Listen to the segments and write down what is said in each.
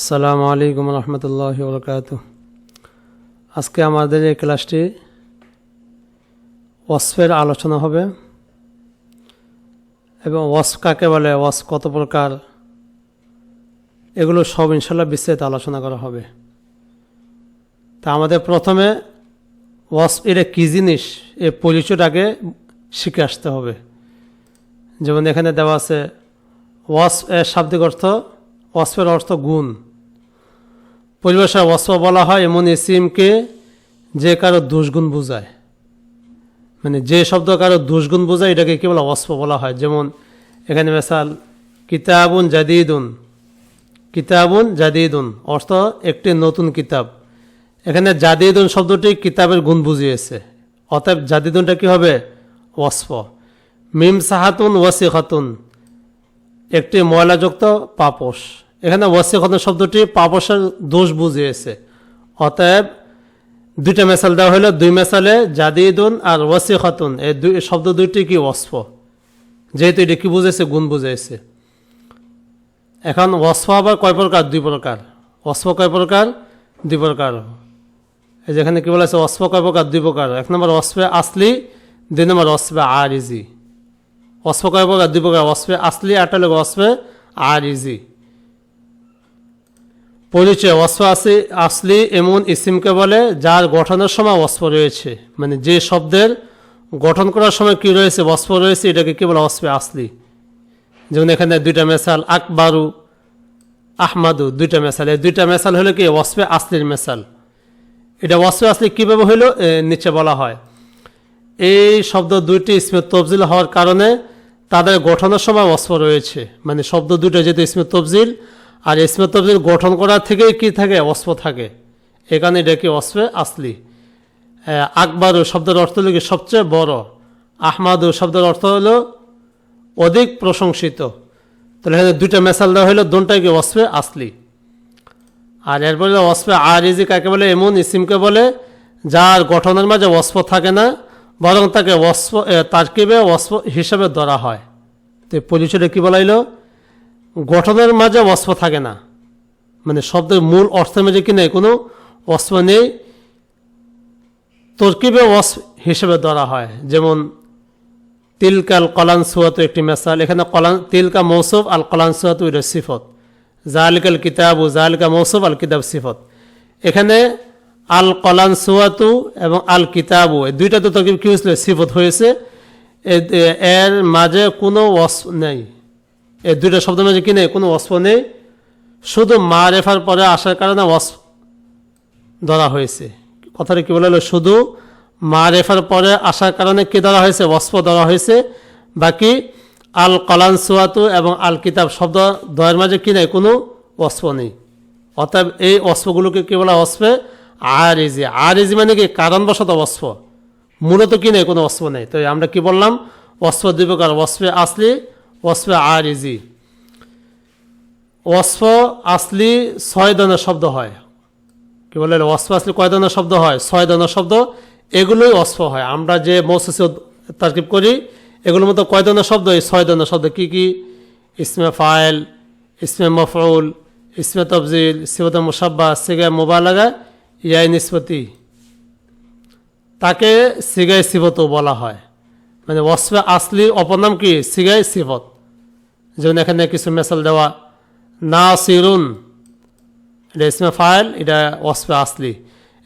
আসসালামু আলাইকুম রহমতুল্লাহ বরকাত আজকে আমাদের এই ক্লাসটি ওয়াসফের আলোচনা হবে এবং ওয়াস কাকে বলে ওয়াস কত প্রকার? এগুলো সব ইনশাল্লাহ বিস্তারিত আলোচনা করা হবে। তা আমাদের প্রথমে ওয়াস এটা কী জিনিস এ পরিচয়টাকে শিখে আসতে হবে। যেমন এখানে দেওয়া আছে ওয়াস এর শাব্দিক অর্থ, ওয়াসফের অর্থ গুণ। পরিভাষায় ওয়াসফ বলা হয় এমন ইসিমকে যে কারও দুষ্গুণ বোঝায়। মানে যে শব্দ কারও দুষ্গুণ বোঝায়, এটাকে কি বলা? ওয়াসফ বলা হয়। যেমন এখানে মেসাল, কিতাবুন জাদিদুন। কিতাবুন জাদিদুন অর্থ একটি নতুন কিতাব। এখানে জাদিদুন শব্দটি কিতাবের গুণ বুঝিয়েছে। অতএব জাদিদুনটা কি হবে? ওয়াসফ। মিম সাহাতুন ওয়াসি খাতুন একটি ময়লাযুক্ত পাপস এখানে ওয়াসিখতন শব্দটি পাপসের দোষ বুঝিয়েছে। অতএব দুইটা মেসাল দেওয়া হলো, দুই মেসালে জাদিদুন আর ওয়াসি খাতুন এই দুই, শব্দ দুইটি কি ওয়াসফ? যেহেতু এটি কি বুঝেছে গুণ বুঝেছে এখন ওয়াসফ আবার কয় প্রকার? দুই প্রকার। ওয়াসফ কয় প্রকার? দুই প্রকার। এই যেখানে কি বলেছে? ওয়াসফ কয় প্রকার? দুই প্রকার। এক নম্বর ওয়াসফে আসলি, দুই নম্বর ওয়াসফে আর ইজি ওয়াসফ কয় প্রকার? দুই প্রকার। ওয়াসফে আসলি আটটা লোক ওয়াসফে আর ইজি পরিচয়, ওয়াসফ আসি, আসলি এমন ইসিমকে বলে যার গঠনের সময় ওয়াসফ রয়েছে। মানে যে শব্দের গঠন করার সময় কি রয়েছে, ওয়াসফ রয়েছে, এটাকে কি বলে ওয়াসফে আসলি। যেমন এখানে দুইটা মেসাল, আকবারু, আহমাদু, দুইটা মেসাল। এই দুইটা মেসাল হলো কি? ওয়াসফে আসলির মেসাল। এটা ওয়াসফে আসলি কীভাবে হইল নিচে বলা হয়। এই শব্দ দুইটি ইসমে তবজিল হওয়ার কারণে তাদের গঠনের সময় অস্প রয়েছে। মানে শব্দ দুটো যেহেতু ইসমে তবজিল আর ইসমে তবজিল গঠন করা থেকেই কি থাকে? অস্প থাকে। এখানে এটা কি অস্পে আসলি। আকবরু শব্দের অর্থ হলো কি সবচেয়ে বড়। আহমাদু শব্দের অর্থ হলো অধিক প্রশংসিত। তাহলে এখানে দুইটা মেসাল দেওয়া হলো দোনটাই কি অস্পে আসলি। আর এরপরে অস্পে আরিজি কাকে বলে? এমন ইসিমকে বলে, যার গঠনের মাঝে অস্প থাকে না, বরং তাকে অস্প তারকিবে অস্প হিসাবে ধরা হয়। তো পরিচয়টা কী বলাইল গঠনের মাঝে অস্প থাকে না। মানে শব্দের মূল অর্থের মাঝে কি নেই? কোনো অস্প নেই, তরকিবে অস্প হিসেবে ধরা হয়। যেমন, তিলকাল কলান সুয়াত একটি মেসাল। এখানে কলান, তিলকা মৌসুফ, আল কলান সুয়াত এটা সিফত। জালিকাল কিতাবু জালিকা মৌসুফ, আল কিতাব সিফত। এখানে আল কলান সুয়াতু এবং আল কিতাবু, এই দুইটা তো তরকিব কি হয়েছিল? সিফত হয়েছে। এর মাঝে কোনো অস্প নেই। এই দুইটা শব্দের মাঝে কি নেই, কোনো অস্প নেই। শুধু মা রেফার পরে আসার কারণে অস্প ধরা হয়েছে। কথাটা কি বলে হলো শুধু মা রেফার পরে আসার কারণে কি ধরা হয়েছে? অস্প ধরা হয়েছে। বাকি আল কলান সুয়াতু এবং আল কিতাব শব্দ দয়ের মাঝে কি নেই? কোনো অস্প নেই। অতএব এই অস্পগুলোকে কি বলা অস্পে আর ইজি আর ইজি মানে কি? কারণবশত অস্প মূলত কি নেই? কোনো অস্প নেই। তো আমরা কি বললাম? অস্প দুই প্রকার। অস্পে আসলি অস্পে আর ইজি অস্প আসলি ছয় ধরনের শব্দ হয়। কি বলে? অস্প আসলি কয় ধরনের শব্দ হয়? ছয় ধরনের শব্দ। এগুলোই অস্প হয়। আমরা যে মৌসুসি তারকিব করি, এগুলোর মতো কয় ধরনের শব্দ? এই ছয় ধরনের শব্দ কী কী? ইসমে ফায়েল ইসমে মফরুল ইসমে তফজিল সিবত মুসাব্বা সিগায় মোবালাগা, ইয়াই নিষ্পতি তাকে সিগাই সিবতও বলা হয়। মানে ওয়াসফে আসলি অপর নাম কি? সিগাই সিবত যেমন এখানে কিছু মেসাল দেওয়া না সিরুন এটা ইসমে ফাইল, এটা ওয়াসফে আসলি।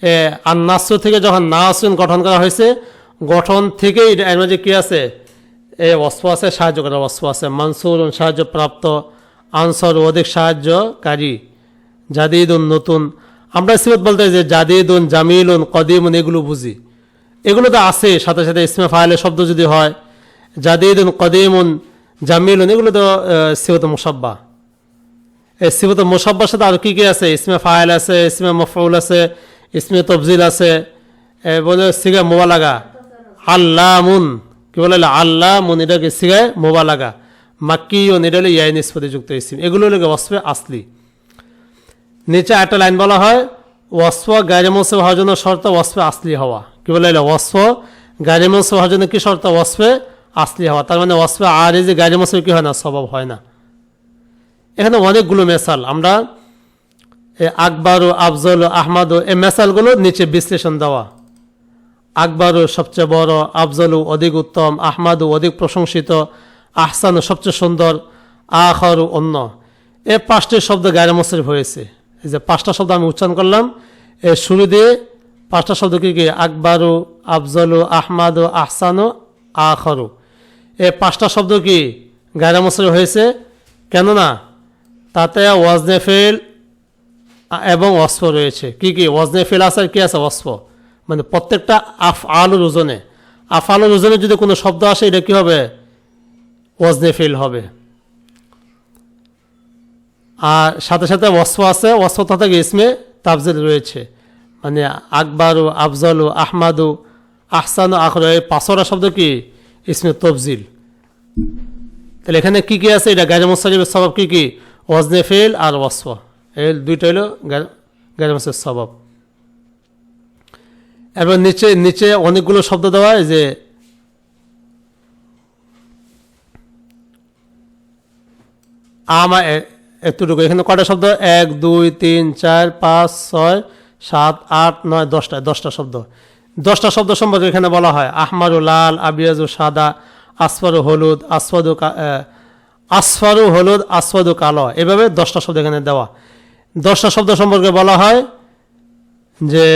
এ আর নাসু থেকে যখন নাসুন গঠন করা হয়েছে, গঠন থেকে এটা এর মাঝে কী আছে? এ, ওয়াসফ আছে, সাহায্য করা ওয়াসফ আছে। মানসুরুন সাহায্যপ্রাপ্ত, আনসর অধিক সাহায্যকারী। জাদিদুন নতুন। আমরা সিবত বলতে যে জাদিদুন, জামিলুন, কদিমুন, এগুলো বুঝি। এগুলো তো আছে, সাথে সাথে ইসমে ফাইলের শব্দ যদি হয়, জাদিদুন কদিমুন জামিলুন, এগুলো তো সিবত মুসাব্বা। এই সিবত মুসাব্বার সাথে আর কি কি আছে? ইসমে ফাইল আছে, ইসমে মফউল আছে, ইসমে তফজিল আছে। বলে সিগা মোবালাগা। আল্লামুন। কি বলে? আল্লামুন এটাকে সিগায় মোবালাগা। মাক্কিউন এটা ইয়াই নিষ্পতি যুক্ত ইসিম। এগুলো হলো ওয়াসফে আসলি। নিচে একটা লাইন বলা হয়, ওয়াসফ গাড়ি মৌসুম হওয়ার জন্য শর্ত ওয়াসফে আসলি হওয়া। কি বলে ওয়াসফ। গাড়ি মৌসুম হওয়ার জন্য কি শর্ত? ওয়াসফে আসলি হওয়া। তার মানে ওয়াসফে আর যে গাড়ি মৌসুম কি হয় না? স্বভাব হয় না। এখানে অনেকগুলো মেসাল। আমরা আকবর, আফজল, আহমদ এই মেসালগুলো নিচে বিশ্লেষণ দেওয়া। আকবর সবচেয়ে বড়, আফজলু অধিক উত্তম, আহমাদু অধিক প্রশংসিত, আহসানু সবচেয়ে সুন্দর, আখরু অন্য। এ পাঁচটি শব্দ গায়ের মুসরিফ হয়েছে। এই যে পাঁচটা শব্দ আমি উচ্চারণ করলাম। এ শুরু দিয়ে পাঁচটা শব্দ কি আকবরু, আফজলু, আহমাদু, আহসানু, আখরু। এ পাঁচটা শব্দ কি? গায়ের মুসরিফ হয়েছে। কেননা তাতে ওয়াজনে ফেল এবং অস্ফ রয়েছে। কি কি? ওয়াজনে ফেল আছে আর কি আছে? অস্ফ মানে প্রত্যেকটা আফ আলুর ওজনে। আফ আলুর ওজনে যদি কোনো শব্দ আসে, এটা কী হবে? ওয়াজনে ফেল হবে। আর সাথে সাথে অস্ফ আছে। অস্ফ তথা ইসমে তাফজিল রয়েছে। মানে আকবরু, আফজলু, আহমাদু, আহসানু, আখর, এই পাঁচরা শব্দ কি? ইসমে তফজিল। তাহলে এখানে কি কি আছে? এটা গাজা মুসারিফের স্বভাব কি কি? ওয়াজনে ফেল আর ওয়াসফ। এই দুইটা হলো গাজা মুসার স্বভাব। এবার নিচে নিচে অনেকগুলো শব্দ দেওয়া হয় যে আমা এতটুকু। এখানে কটা শব্দ? এক, দুই, তিন, চার, পাঁচ, ছয় সাত, আট, নয়, দশটা দশটা শব্দ। দশটা শব্দ সম্পর্কে এখানে বলা হয়, আহমারু লাল, আবিয়াজু সাদা, আসফারু হলুদ, আসফাদু আসফারু হলুদ, আসফাদু কালো। এভাবে দশটা শব্দ এখানে দেওয়া। দশটা শব্দ সম্পর্কে বলা হয় যে,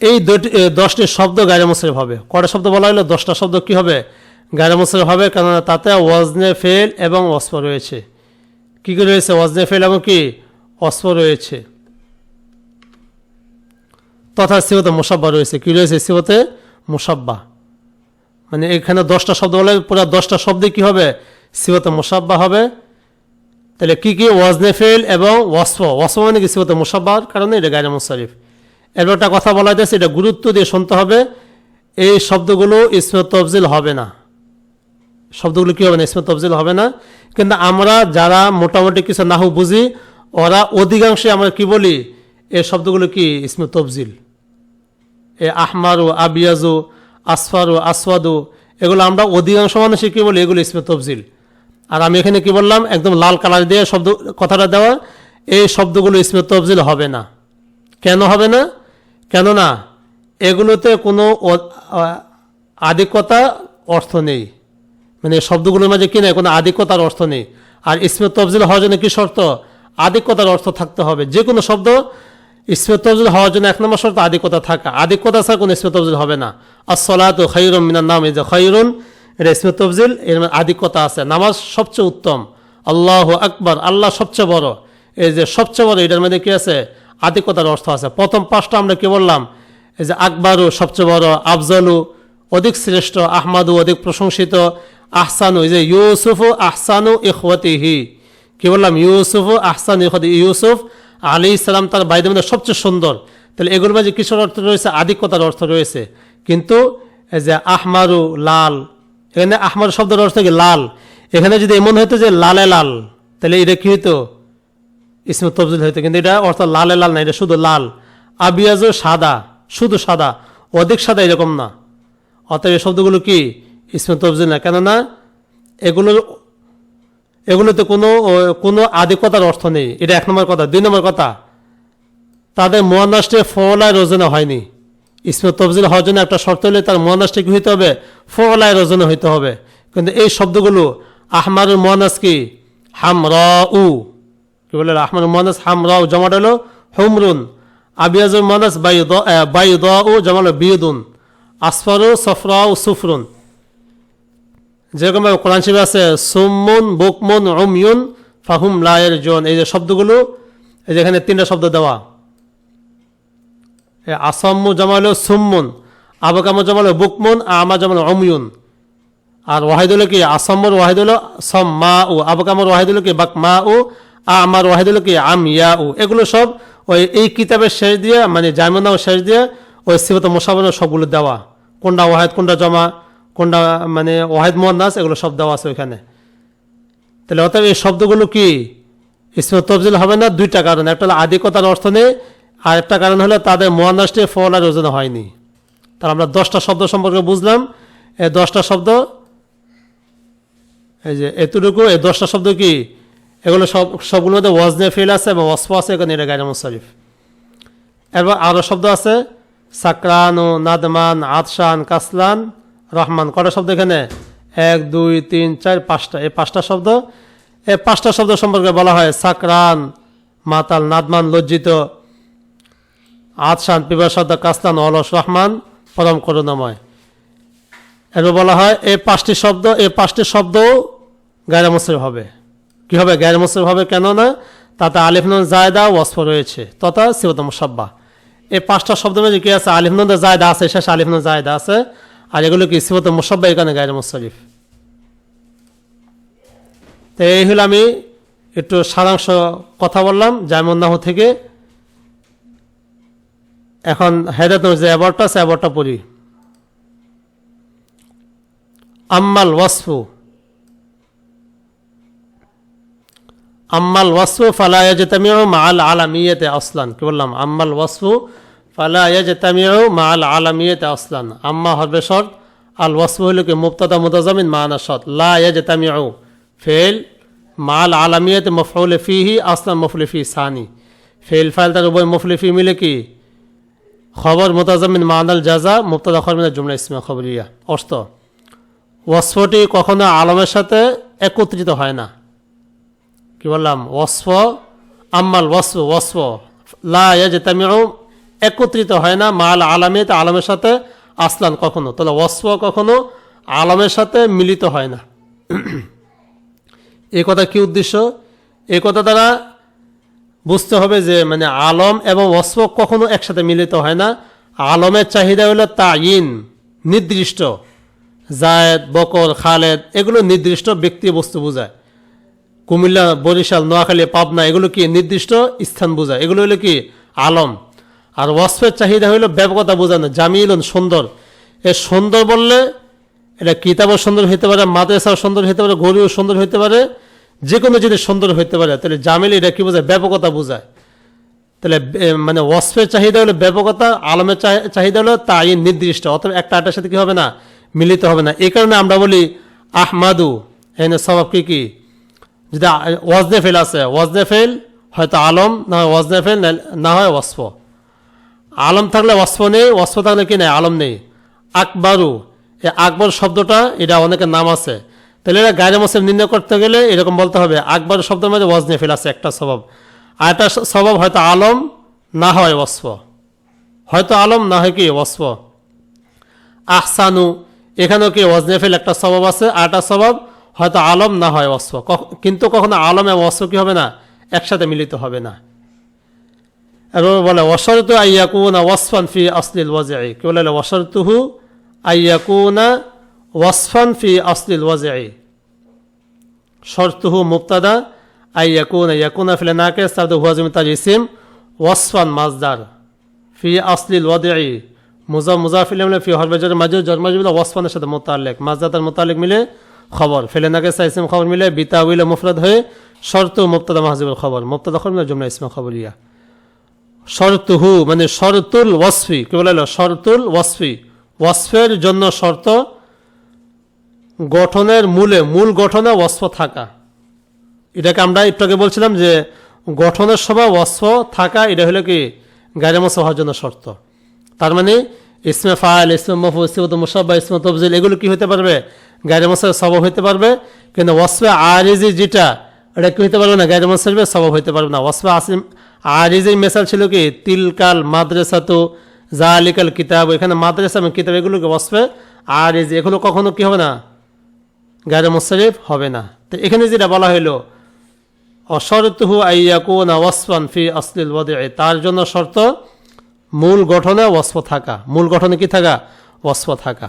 এই দুটি দশটি শব্দ গায়ে মুসরিফ হবে। কটা শব্দ বলা হলো? দশটা শব্দ কি হবে? গায়ে মুসরিফ হবে কেননা তাতে ওয়াজনে ফেল এবং অস্প রয়েছে। কী কি রয়েছে? ওয়াজনে ফেল এবং কি? অস্প রয়েছে। তথা সিবতে মুসাব্বা রয়েছে। কি রয়েছে সিবতে মুসাব্বা। মানে এখানে দশটা শব্দ বলে পুরো দশটা শব্দে কি হবে? সিবতে মুসাব্বা হবে। তাহলে কি কি? ওয়াজনে ফেল এবং ওয়াসফ। ওয়াসফ মানে কি? সিবতে মুসাব্বার কারণে এটা গায়ে মুসারিফ এবার একটা কথা বলা যাচ্ছে এটা গুরুত্ব দিয়ে শুনতে হবে। এই শব্দগুলো ইসমে তফজিল হবে না। শব্দগুলো কি হবে না? ইসমে তফজিল হবে না। কিন্তু আমরা যারা মোটামুটি কিছু নাহু বুঝি ওরা অধিকাংশে আমরা কি বলি? এই শব্দগুলো কি? ইসমে তফজিল। এ আহমারু, আবিয়াজু, আসফারু, আসওয়াদু, এগুলো আমরা অধিকাংশ মানুষই কি বলি? এগুলো ইসমে তফজিল। আর আমি এখানে কি বললাম? একদম লাল কালার দিয়ে শব্দ, কথাটা দেওয়া, এই শব্দগুলো ইসমে তফজিল হবে না। কেন হবে না? কেননা এগুলোতে কোনো অ- আ- আধিক্যতা অর্থ নেই। মানে শব্দগুলোর মাঝে কি নেই? কোনো আধিক্যতার অর্থ নেই। আর ইসমে তফজিল হওয়ার জন্য কি শর্ত? আধিক্যতার অর্থ থাকতে হবে। যে কোনো শব্দ ইসমে তফজিল হওয়ার জন্য এক নম্বর শর্ত আধিক্যতা থাকা। আধিক্যতা ছাড়া কোনো ইসমে তফজিল হবে না। আসলাত খৈরুম মিনার নাম যে খৈরুন এটা ইসমে তফজিল এর আধিক্যতা আছে। নামাজ সবচেয়ে উত্তম। আল্লাহ আকবর, আল্লাহ সবচেয়ে বড়। এই যে সবচেয়ে বড়, এটার মধ্যে কি আছে? আধিক্যতার অর্থ আছে। প্রথম পাঁচটা আমরা কি বললাম? এই যে আকবরু সবচেয়ে বড়, আফজলু অধিক শ্রেষ্ঠ, আহমাদু অধিক প্রশংসিত, আহসানু, এই যে ইউসুফু আহসানু ইখওয়াতিহি। কি বললাম? ইউসুফ, আহসানু ইউসুফ আলী ইসলাম তার বাইদের মধ্যে সবচেয়ে সুন্দর। তাহলে এগুলোর মাঝে কিসের অর্থ রয়েছে? আধিক্যতার অর্থ রয়েছে। কিন্তু এই যে আহমারু লাল, এখানে আহমার শব্দের অর্থ কি? লাল। এখানে যদি এমন হতো যে লালে লাল, তাহলে এটা কি হইতো? ইসমে তফজিল হইতো। কিন্তু এটা অর্থ লালে লাল না, এটা শুধু লাল। আবিয়াজও সাদা, শুধু সাদা। অধিক সাদা এরকম না। অতএব এই শব্দগুলো কি? ইসমে তফজিল না। কেননা এগুলো এগুলোতে কোনো কোনো আধিক্যতার অর্থ নেই। এটা এক নম্বর কথা। দুই নম্বর কথা, তাদের মহানাষ্টে ফলায় রোজনে হয়নি। ইসমে তফজিল হওয়ার জন্য একটা শর্ত হলে তার মহানাষ্টে কি হইতে হবে? ফলায় রোজনে হইতে হবে। কিন্তু এই শব্দগুলো, আহমারুল মহানাস কি? হাম র উ কি বলে আহমারুল মহানাস হাম র উ জমাট হলো হুমরুন। আবিয়াজুল মহানাস বায়ু দ উ জমাল বিয়দুন আসফারু সফরা উ সুফরুন। যেরকম কোরআন শিবে আছে সুমুন বুকমুন উময়ুন ফাহুম লায়ের জন এই যে শব্দগুলো, এই যে এখানে তিনটা শব্দ দেওয়া। আসাম্মু জামালো সুম্মুন আবাকামু জামালো বুকমুন আমা জামালো অময়ুন আর ওয়াহিদ হলো কি, আসাম্মর ওয়াহিদ হলো সম মা ও আবাকামর ওয়াহিদ হলো কি বাক মা ও আমার ওয়াহিদ হলো কি আম ইয়া ও এগুলো সব ওই, এই কিতাবের শেষ দিয়ে মানে জামিনাও শেষ দিয়ে, ওই সিবত মোসাবনের সবগুলো দেওয়া। কোনটা ওয়াহিদ, কোনটা জমা? কোনটা মানে ওয়াহিদ মোহান্নাস এগুলো শব্দ আছে ওইখানে। তাহলে অর্থাৎ এই শব্দগুলো কি? ইসমে তফজিল হবে না? দুইটা কারণ। একটা হলো আধিকতার অর্থ নেই, আর একটা কারণ হলো তাদের মহানাষ্টে ফল আর ওজন হয়নি। তাহলে আমরা দশটা শব্দ সম্পর্কে বুঝলাম। এই দশটা শব্দ, এই যে এতটুকু, এই দশটা শব্দ কি? এগুলো সব, সবগুলোর মধ্যে ওয়াজনে ফিল আছে এবং ওয়াসফ আছে, এখানে এটা গাইরা মুসারিফ এরপর আরও শব্দ আছে, সাকরান ও নাদমান আতশান কাসলান। রহমান কটা শব্দ এখানে? এক, দুই, তিন, চার, পাঁচটা। এই পাঁচটা শব্দ, এই পাঁচটা শব্দ সম্পর্কে বলা হয় সাকরান, মাতাল, নাদমান, লজ্জিত আতশান পিপাসদ কাসলান অলস, রহমান, পরম করুণাময়। এরপর বলা হয়, এই পাঁচটি শব্দ, এই পাঁচটি শব্দ গায়রা মুসরিফ হবে। কি হবে? গায়রা মুসরিফ হবে কেন না? তাতে আলিফনুন জায়দা, ওয়াসফ রয়েছে। তথা সিবত মুসাব্বা এই পাঁচটা শব্দ মধ্যে কি আছে? আলিফনুন জায়দা আছে, শেষে আলিফনুন জায়দা আছে। আর এগুলো কি সিবত মুসাব্বা এখানে গায়রা মুসরিফ তো এই হলো আমি একটু সারাংশ কথা বললাম জায়মন্নাহ থেকে। এখন হেদাত যে অ্যাবারটা আছে অ্যাবারটা পড়ি। আম্মাল ওয়াসফু। আম্মাল ওয়াসফু ফালা ইয়াজতামিউ মাআল আলামিয়াতে আসলান। কি বললাম? আম্মাল ওয়াসফু ফালা ইয়াজতামিউ মাআল আলামিয়াতে আসলান। আম্মা হবে শর্ত, আল ওয়াসফু হলো কি মুবতাদা মুতাজামিন মানা শর্ত। লা ইয়াজতামিউ ফেল মাল আলামিয়াতে মফউল ফিহি আসলান মফউল ফি সানি। ফেল ফাইল তার উভয় মফউল ফি মিলে কি? খবর মোতাজামিন মানাল জাজা মুবতাদা খবর জুমলা ইসমা খবরিয়া। অস্ত ওয়াসফটি কখনো আলমের সাথে একত্রিত হয় না। কি বললাম? ওয়াসফ, আম্মাল ওয়াসফ ওয়াসফ। লা ইয়াজতামিউ একত্রিত হয় না মাল আলামিয়াতে আলমের সাথে আসলান কখনো। তাহলে ওয়াসফ কখনো আলমের সাথে মিলিত হয় না। এই কথা কি উদ্দেশ্য? এই কথা দ্বারা বুঝতে হবে যে মানে আলম এবং ওয়াসফ কখনো একসাথে মিলিত হয় না। আলমের চাহিদা হলো তাইন, নির্দিষ্ট। জায়েদ, বকর, খালেদ, এগুলো নির্দিষ্ট ব্যক্তি বস্তু বোঝায়। কুমিল্লা, বরিশাল, নোয়াখালী, পাবনা, এগুলো কি নির্দিষ্ট স্থান বোঝায়? এগুলো হলো কি আলম। আর ওয়াসফের চাহিদা হলো ব্যাপকতা বোঝানো জামিল সুন্দর। এ সুন্দর বললে এটা কিতাবও সুন্দর হইতে পারে, মাদ্রাসাও সুন্দর হইতে পারে গরিও সুন্দর হইতে পারে যে কোনো জিনিস সুন্দর হইতে পারে। তাহলে জামিল এটা কি বোঝায়? ব্যাপকতা বোঝায়। তাহলে মানে ওয়াসফের চাহিদা হলো ব্যাপকতা, আলমের চাহি- চাহিদা হলো তাই নির্দিষ্ট। অথবা একটা আটার সাথে কি হবে না? মিলিত হবে না। এই কারণে আমরা বলি আহমাদু, এনে স্বভাব কি কি? যদি ওয়াজনে ফেল আছে ওয়াজনে ফেল হয়তো আলম, না হয় ওয়াজনে ফেল না হয় ওয়াসফ। আলম থাকলে ওয়াসফ নেই, ওয়াসফ থাকলে কি নেই? আলম নেই। আকবরু, এই আকবর শব্দটা, এটা অনেকের নাম আছে। তাহলে এটা গায়ের মসেম নির্ণয় করতে গেলে এরকম বলতে হবে, আকবর শব্দের মধ্যে ওয়াজনে ফেল আছে একটা স্বভাব। আর একটা স্বভাব হয়তো আলম, না হয় ওয়াসফ। হয়তো আলম, না হয় কি ওয়াসফ। আহসানু, এখানেও কি ওয়াজনে ফেল একটা স্বভাব আছে। আর একটা স্বভাব, হয়তো আলম, না হয় কখ- কিন্তু কখনো আলম এবং ওয়াসফ কি হবে না? একসাথে মিলিত হবে না। বলে, ওয়াশরতু আইয়াকুনা ওয়াসফান ফি আসলিল ওয়াজঈ। কি বলে ওয়াশরতুহু আইয়াকুনা ওয়াসফান ফি আসলিল ওয়াজঈ। শর্তুহু মুবতাদা আইয়াকুনা ইয়াকুনা ফিল নাকিস তাবদু হুয়া জমি তার ইসিম, ওয়াসফান মাজদার ফি আসলিল ওয়াজঈ। মুজা মুজাফিল ফি হরবাজার মাজুর জন্মজবিল ওয়াসফানের সাথে মোতালেক মাজদাতার মোতালেক মিলে খবর। ফেলে নাকিস ইসিম খবর মিলে বিতাউইল মুফরাদ হয়ে শর্ত মুবতাদা মাহজুবুল খবর। মুবতাদা খবর মিলে জুমলা ইসমা খবরিয়া। শর্তুহু মানে শরতুল ওয়াসফি। কি বলে শরতুল ওয়াসফি। ওয়াসফের জন্য শর্ত গঠনের মূলে, মূল গঠনে ওয়াসফ থাকা। এটাকে আমরা একটু আগে বলছিলাম যে গঠনের সময় ওয়াসফ থাকা, এটা হলো কি? গাড়ি মশা হওয়ার জন্য শর্ত। তার মানে ইসমে ফাইল, ইসমে মফু ইসমত মুসাব্বা, ইসমে তফজিল, এগুলো কি হতে পারবে? গাড়ি মশার স্বভাব হতে পারবে। কিন্তু ওয়াসফে আরিজি যেটা, এটা কি হতে পারবে না? গাড়ি মশার স্বভাব হতে পারবে না। ওয়াসফে আসিম আরিজি মেসাল ছিল কি, তিলকাল মাদ্রাসা তো জালিকাল কিতাব, এখানে মাদ্রাসা এবং কিতাব এগুলো কি এই যে এগুলো কখনো কি হবে না? গায়ে মুসারিফ হবে না। তো এখানে যেটা বলা হইল, অশরতুহু আইয়াকুনা ওয়াসফান ফি আসলিল ওয়াদি তার জন্য শর্ত মূল গঠনে ওয়াসফ থাকা। মূল গঠনে কি থাকা? ওয়াসফ থাকা।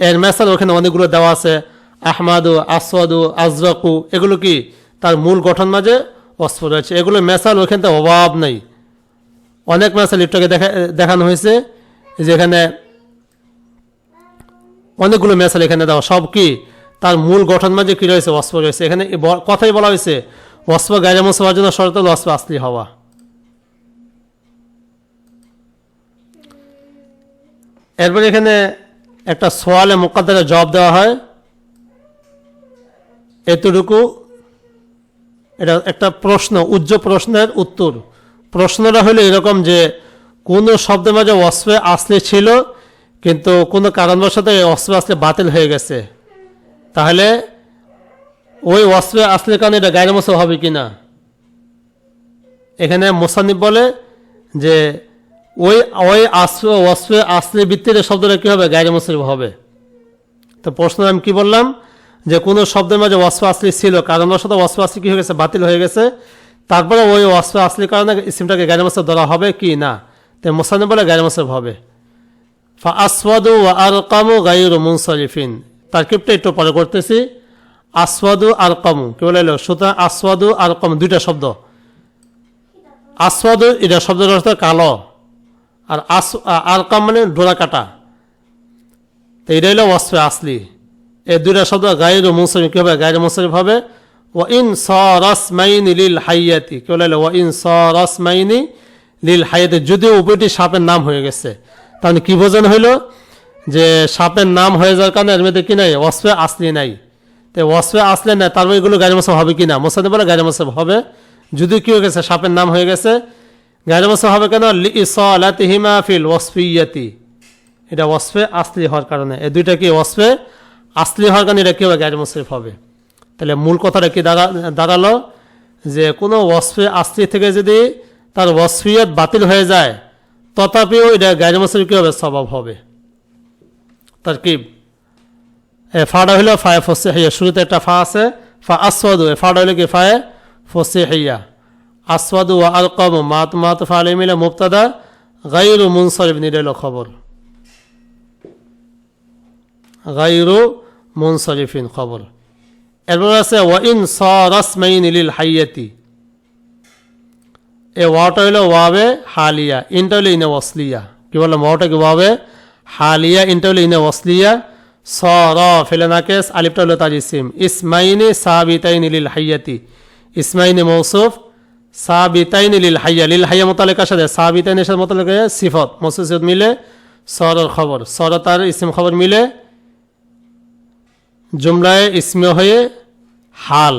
এর মেসাল ওখানে অনেকগুলো দেওয়া আছে, আহমাদু, আসওয়াদু, আজরাকু, এগুলো কি? তার মূল গঠন মাঝে ওয়াসফ রয়েছে এগুলো ওখান থেকে অভাব নেই। অনেক মেসাল একটুকে দেখা, দেখানো হয়েছে। যেখানে অনেকগুলো মেসাল এখানে দেওয়া। সব কি? তার মূল গঠন মাঝে কী রয়েছে? ওয়াসফ রয়েছে। এখানে কথাই বলা হয়েছে ওয়াসফ গাইরা মুসফার জন্য শর্ত হলো ওয়াসফ আসলি হওয়া। এরপর এখানে একটা সোয়ালে মোকাদ্দারে জবাব দেওয়া হয়। এতটুকু এটা একটা প্রশ্ন উজ্জ্ব প্রশ্নের উত্তর। প্রশ্নটা হলো এরকম যে, কোন শব্দের মাঝে অস্ফে আসলে ছিল, কিন্তু কোনো কারণবশত এই অস্ত্র আসলে বাতিল হয়ে গেছে। তাহলে ওই অস্ত্রে আসলে কারণে এটা গায়ের মশা হবে কি না এখানে মোসানিব বলে যে, ওই ওই আশ্রয় অস্ত্রে আসলে ভিত্তিতে শব্দটা কী হবে? গায়ের মশারিফ হবে। তো প্রশ্ন আমি কি বললাম? যে কোনো শব্দের মাঝে অস্ত্র আসলি ছিল কারণবশত অস্ত্র আসলি কি হয়ে গেছে? বাতিল হয়ে গেছে। তারপরে ওই অস্ত্র আসলি কারণে ইসিমটাকে গায়ের মাসে ধরা হবে কি না? তো মোসানিব বলে গায়ের মশারিফ হবে। ফা আসওয়াদু ওয়া আরকামু গাইরু মুনসারিফিন তারকিবটা একটু পরে করতেছি। আসওয়াদু আরকামু, কি বলে এলো? সুতরাং আসওয়াদু আরকামু দুইটা শব্দ। আসওয়াদু এটা শব্দের অর্থ কালো, আর আস আরকাম মানে ডোরা কাটা তো এটা হলো ওয়াসফে আসলি। এই দুইটা শব্দ গাইরু মুনসারিফ কি হবে গাইরু মুনসারিফ হবে? ও ইন সরাসমাইনি লিল হাইয়াতি কি বলে ও ইন সরাসমাইনি লিল হাইয়াতি, যদিও উভয়টি সাপের নাম হয়ে গেছে। তাহলে কি বোঝানো হইল? যে সাপের নাম হয়ে যাওয়ার কারণে এর মধ্যে কি নাই? ওয়াসফে আসলি নাই। তো ওয়াসফে আসলে না তারপর এগুলো গাড়ি মশাব হবে কি না মোসাদে বলে গাড়ি মশাব হবে। যদিও কি হয়ে গেছে? সাপের নাম হয়ে গেছে। গাড়ি মশাব হবে কেন? লি ইসালাতিহিমা ফিল ওয়াসফিয়াতি। এটা ওয়াসফে আসলি হওয়ার কারণে। এই দুইটা কি ওয়াসফে? আসলি হওয়ার কারণে এটা কি হবে গাড়ি মশারিফ হবে। তাহলে মূল কথাটা কি দাঁড়া দাঁড়াল? যে কোনো ওয়াসফে আসলি থেকে যদি তার ওয়াসফিয়ত বাতিল হয়ে যায়, তথাপিও এটা গাড়ি মশারিফ কি হবে স্বভাব হবে? তার কি? ফাটা হইল ফায়ে ফসে হইয়া শুরুতে একটা ফা আছে, ফা আসওয়াদু। ফাটা হইল কি ফায়ে? ফসে হইয়া আসওয়াদু ওয়া আলকম। মাত মাত ফালে মিলে মুক্তাদা গাইরু মুনসরিফ নিরল খবর। গাইরু মুনসরিফিন খবর। এরপর আছে ওয়া ইন সরাসমাইন লিল হাইয়াতি। এ ওয়াটা হইল ওয়াবে হালিয়া, ইনটা হইল ইনে ওয়াসলিয়া। কি বললাম? ওয়াটা কি ওয়াবে? হালিয়া, ইনটা হইল ইনে ওয়াসলিয়া। সর ফেলে নাকেস, আলিফটা হলো তার ইসিম। ইসমাইনি সাবিতাইন লিল হাইয়াতি। ইসমাইনি মৌসুফ সাবিতাইন লিল হাইয়া। লিল হাইয়া মোতালেকার সাথে সাবিতাইনের সাথে মোতালেকা সিফত, মৌসুফ মিলে সরর খবর। সর তার ইসিম খবর মিলে জুমলায় ইসমে হয়ে হাল।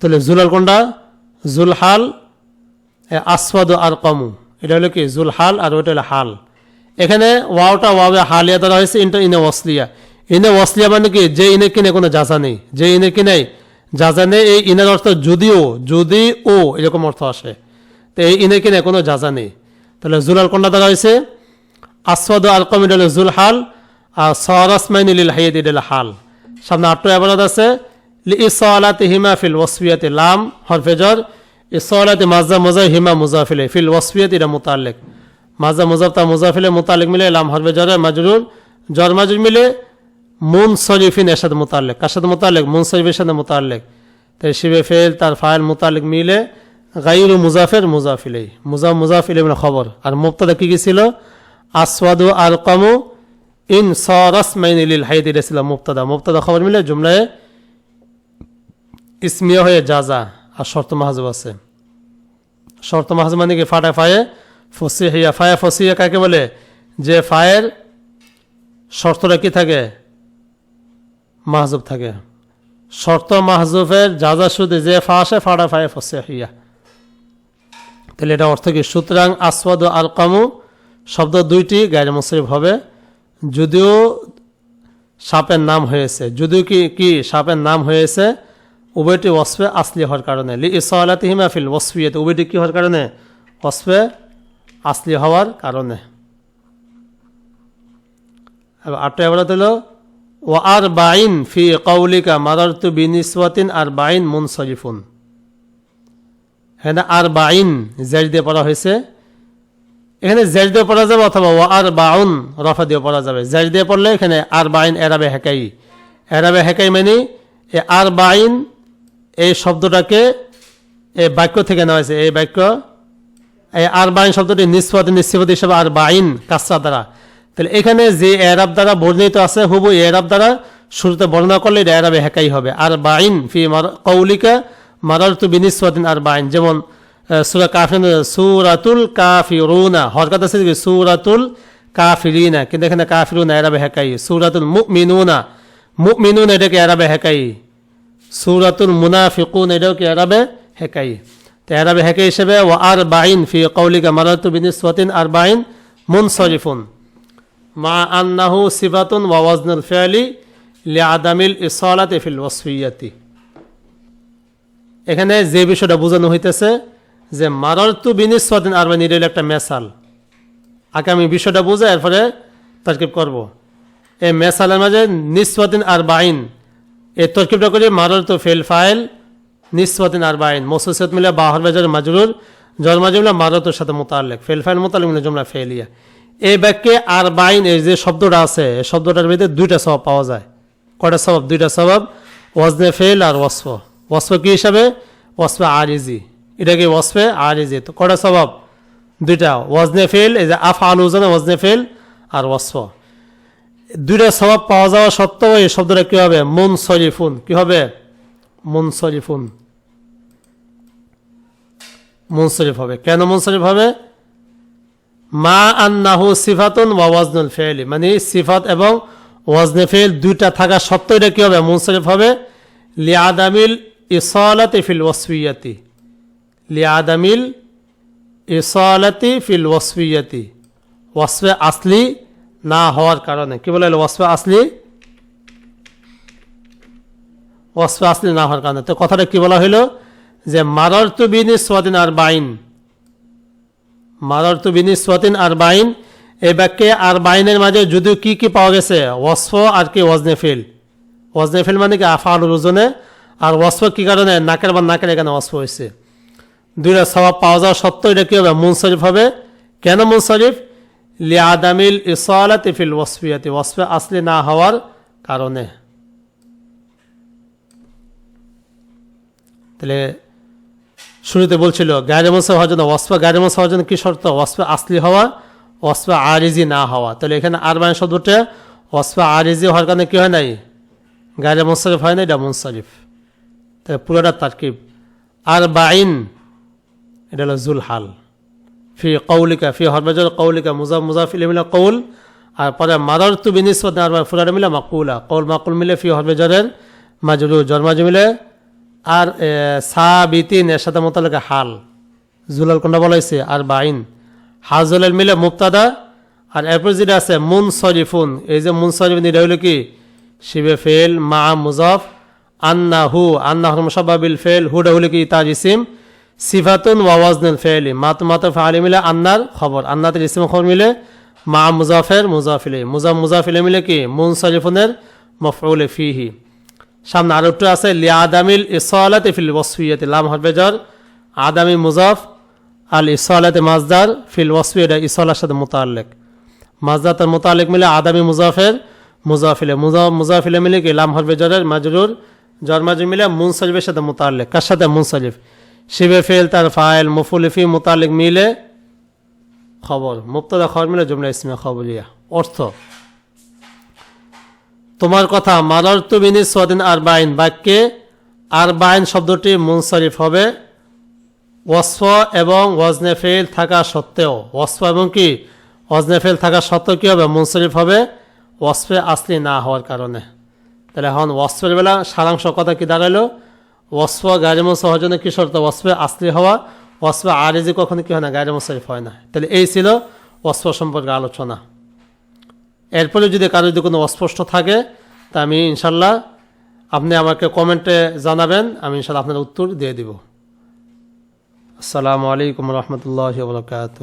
তাহলে জুলাল কোনটা? জুলহাল আসওয়াদ আর কমু এটা হলো কি? জুলহাল আর ওইটা হলো হাল। এখানে ওয়াওটা ওয়াবে হালিয়া ধরা হয়েছে, ইনটা ইনে ওয়াসলিয়া। ইনে ওয়াসলিয়া মানে কি? যে ইনে কিনে কোনো যাজা নেই। যে ইনে কিনে যাজা নেই, এই ইনের অর্থ যদিও যদি ও এরকম অর্থ আসে। তো এই ইনে কিনে কোনো যাজা নেই। তাহলে জুলাল কোনটা ধরা হয়েছে? আসওয়াদ আল কম এটা হলো জুলহাল। আর সরাসমাইন লিল হাইয়াদ এটা হলো। সামনে আটটা আবারত আছে ইসালাতে হিমা ফিল ওয়াসফিয়াতে লাম হরফেজর ইসালাতে মাজা মোজা হিমা মুজাফিলে, ফিল ওয়াসফিয়াত এটা মুতাল্লেক। মাজা মুজাফ তা মুজাফিলে মুতালিক মিলে, লাম হরফে জরে মাজরুর, জর মাজুর মিলে মুন শরীফিন এর সাথে মুতাল্লেক, কার মুতাল্লেক? মুন শরীফের সাথে মুতাল্লেক। তাই শিবে ফেল, তার ফাইল মুতালিক মিলে গাইরু মুজাফের মুজাফিলেই। মুজা মুজাফিলে খবর। আর মুক্তাদা কি কি ছিল? আসওয়াদু আল কমু ইন সরাসমাইন লিল হাইদ এটা ছিল মুক্তাদা মুক্তাদা খবর মিলে জুমলায় ইসমিয়া হয়ে যা যা, আর শর্ত মাহাজব আছে। শর্ত মাহাজ মানে কি? ফাটা ফায়ে ফসিহিয়া ফায়া ফসিয়া কাকে বলে? যে ফায়ের শর্তটা কি থাকে? মাহজুব থাকে। শর্ত মাহজুফের যা যা শুধু যে ফা আসে ফাড়া ফায়ে ফসিহিয়া তাহলে এটা অর্থ কি? সুতরাং আসওয়াদ ও আল কামু শব্দ দুইটি গায়ের মুসরিফ হবে। যদিও সাপের নাম হয়েছে, যদিও কি কি সাপের নাম হয়েছে, উভয়টি ওয়াসফে আসলি হওয়ার কারণে। লি ইসালাতি হিমাফিল ওয়াসফিয়াতে, উভয়টি কি হওয়ার কারণে? ওয়াসফে আসলি হওয়ার কারণে। আটটা এবার হলো ও আর বাইন ফি কৌলিকা মারারতু বিনিসওয়াতিন আর বাইন মুনসরিফুন হ্যাঁ আর বাইন জের দিয়ে পড়া হয়েছে এখানে জের দিয়ে পড়া যাবে অথবা ও আর বাউন রফা দিয়ে পড়া যাবে। জের দিয়ে পড়লে এখানে আর বাইন এরাবে, হেকাই। এরাবে, হেকাই মানে এ আর বাইন এই শব্দটাকে এই বাক্য থেকে নেওয়া হয়েছে। এই বাক্য এই আর বাইন শব্দটি নিষ্পতি নিশ্চিপতি হিসেবে আর বাইন কাসরা দ্বারা। তাহলে এখানে যে এরাব দ্বারা বর্ণিত আছে হুবু এরাব দ্বারা শুরুতে বর্ণনা করলে এটা এরাবে হেকাই হবে। আর বাইন ফি মার কৌলিকা মারার তু বিনিসওয়াতিন আর বাইন যেমন সুরা কাফির সুরাতুল কাফিরুনা। হরকাত আছে সুরাতুল কাফিরিনা। কিন্তু এখানে কাফিরুনা, এরাবে হেকাই। সুরাতুল মুমিনুনা। মুমিনুন এটাকে এরাবে হেকাই। সুরাতুল মুনাফিকুন এটাও কি এরাবে হেকাই। তো এরাবে হেকাই হিসেবে ও আর বাইন ফি কৌলিকা মারাতু বিনিসওয়াতিন আর বাইন মুনসরিফুন। মা আন্নাহু সিফাতুন ওয়া ওয়াজনুল ফিআলি লিআদামিল ইসালাতি ফিল ওয়াসফিয়াতি। এখানে যে বিষয়টা বোঝানো হইতেছে যে মারারতু বিনিসওয়াতিন আর বাইন এটা একটা মেসাল আগে আমি বিষয়টা বুঝে এরপরে তরকিব করব। এই মেসালের মাঝে নিসওয়াতিন আর বাইন। এই তরকিবটা করি তো ফেল ফাইল নিসওয়াতিন আর বাইন। মোসুসিয়ত মিলে বাহর বেজার মাজরুর জন্মা জমলা মারাতর সাথে মোতালেক। ফেল ফাইল মোতালেক মিলে জমলা ফেলিয়া। এই বাক্যে আর বাইন, এই যে শব্দটা আছে, এই শব্দটার ভিতরে দুইটা স্বভাব পাওয়া যায়। কটা স্বভাব? দুইটা স্বভাব। ওয়াজনে ফেল আর ওয়াসফ। ওয়াসফ কী হিসাবে? ওয়াসফে আরিজি। এটা কি ওয়াসফে আর আরিজি তো কটা স্বভাব? দুইটা। ওয়াজনে ফেল, এই যে আফ আল উজানে ওয়াজনে ফেল আর ওয়াসফ। দুইটা স্বভাব পাওয়া যাওয়া সত্ত্বেও এই শব্দটা কী হবে? মুন শরীফুন কি হবে? মুন শরীফুন মুনসরিফ হবে। কেন মুনসরিফ হবে? মা আন্নাহু সিফাতুন ওয়া ওয়াজনুল ফেলি। মানে সিফাত এবং ওয়াজনে ফেল দুইটা থাকা সত্ত্বেও এটা কি হবে? মুনসরিফ হবে। লিআদামিল ইসালাতি ফিল ওয়াসফিয়াতি। লিআদামিল ইসালাতি ফিল ওয়াসফিয়াতি। ওয়াসফে আসলি না হওয়ার কারণে। কি বলে ওয়াসফে আসলি? ওয়াসফে আসলি না হওয়ার কারণে। তো কথাটা কি বলা হইল? যে মারার তু বিনি সোয়াদিন আর বাইন মারার তু বিনি সোয়াদিন আর বাইন এই বাক্যে আর বাইনের মাঝে যদিও কি কি পাওয়া গেছে? ওয়াসফ আর কি ওয়াজনে ফিল ওয়াজনে ফিল মানে কি আফা আলুর ওজনে? আর ওয়াসফ কি কারণে? নাকের বা নাকের এখানে ওয়াসফ হয়েছে। দুইটা স্বভাব পাওয়া যাওয়া সত্ত্বেও এটা কী হবে? মুনসরিফ হবে। কেন মুনসরিফ? লিআদামিল ইসালাতি ফিল ওয়াসফিয়াতি। ওয়াসফে আসলি না হওয়ার কারণে। তাহলে শুরুতে বলছিল, গায়ের মশা হওয়ার জন্য ওয়াসফা, গায়ের মশা হওয়ার জন্য কি শর্ত? ওয়াসফা আসলি হওয়া, ওয়াসফা আরিজি না হওয়া। তাহলে এখানে আর বায়ন শব্দটা ওয়াসফা আরিজি হওয়ার কারণে কি হয় নাই? গায়ের মুনসারিফ হয় না এটা মুনসারিফ। তাহলে পুরোটা তারকিব। আর বাইন এটা হলো জুল হাল ফি কৌলিকা, ফি হরবাজর কৌলিকা মুজা মুজাফিল মিলা কৌল। আর পরে মাদার তু বিনিসবত, আর ফুরার মিলে মাকুলা। কৌল, মাকুল মিলে ফি হরবেজরের মাজরু জন্মাজু মিলে। আর সাবিতিন এর সাথে মোতালেকা হাল। জুলাল কোনটা বলা হয়েছে? আর বাইন। হাজলের মিলে মুক্তাদা আর এরপর যেটা আছে মুন শরীফুন এই যে মুন শরীফুন এটা হইল কি? শিবে ফেল, মা, মুজফ। আন্না হু আন্না হরমসবাবিল ফেল। হুডা হইল কি? তার ইসিম। সিফাতুন ওয়াওয়াজনুল ফেলি মাত মাত ফালি মিলে আন্নার খবর আন্নাতের ইসিম খবর মিলে মা মুজাফের মুজাফিলে মুজা মুজাফিলে মিলে কি মুন শরীফুনের মফউলে ফিহি সামনে আর একটু আছে লিয়াদামিল ইসালাতে ফিল ওয়াসফিয়াতে লাম হরবেজর আদামি মুজাফ আল ইসালাতে মাজদার ফিল ওয়াসফি এটা ইসালার সাথে মোতালেক মাজদার তার মোতালেক মিলে আদামি মুজাফের মুজাফিলে মুজা মুজাফিলে মিলে কি লাম হরবেজরের মাজরুর জরমাজি মিলে মুনসরিফের সাথে মোতালেক কার সাথে মুনসরিফ শিবে ফেল তার ফাইল মুফুলিফি মোতালেক মিলে খবর। মুক্তদা খবর মিলে জুমলা ইসমিয়া খবরিয়া। অর্থ, তোমার কথা মারার তুমিনি সোয়াদিন আর বাইন বাক্যে আর বাইন শব্দটি মুনসারিফ হবে। ওয়াসফ এবং ওয়াজনে ফেল থাকা সত্ত্বেও, ওয়াসফ এবং কি? ওয়াজনে ফেল থাকা সত্ত্বেও কী হবে? মুনসারিফ হবে। ওয়াসফে আসলি না হওয়ার কারণে। তাহলে এখন ওয়াসফের বেলা সারাংশ কথা কি দাঁড়াল? ওয়াসফ হওয়ার জন্য কি শর্ত ওয়াসফে আসলি হওয়া, ওয়াসফে আরেজি কখনো কি হয় না গাড়ি মুসারিফ হয় না। তাহলে এই ছিল ওয়াসফ সম্পর্কে আলোচনা। এরপরে যদি কারও যদি কোনো অস্পষ্ট থাকে, তা আমি ইনশাল্লাহ আপনি আমাকে কমেন্টে জানাবেন, আমি ইনশাল্লাহ আপনার উত্তর দিয়ে দিব। আসসালামু আলাইকুম রহমতুল্লাহ বরকাত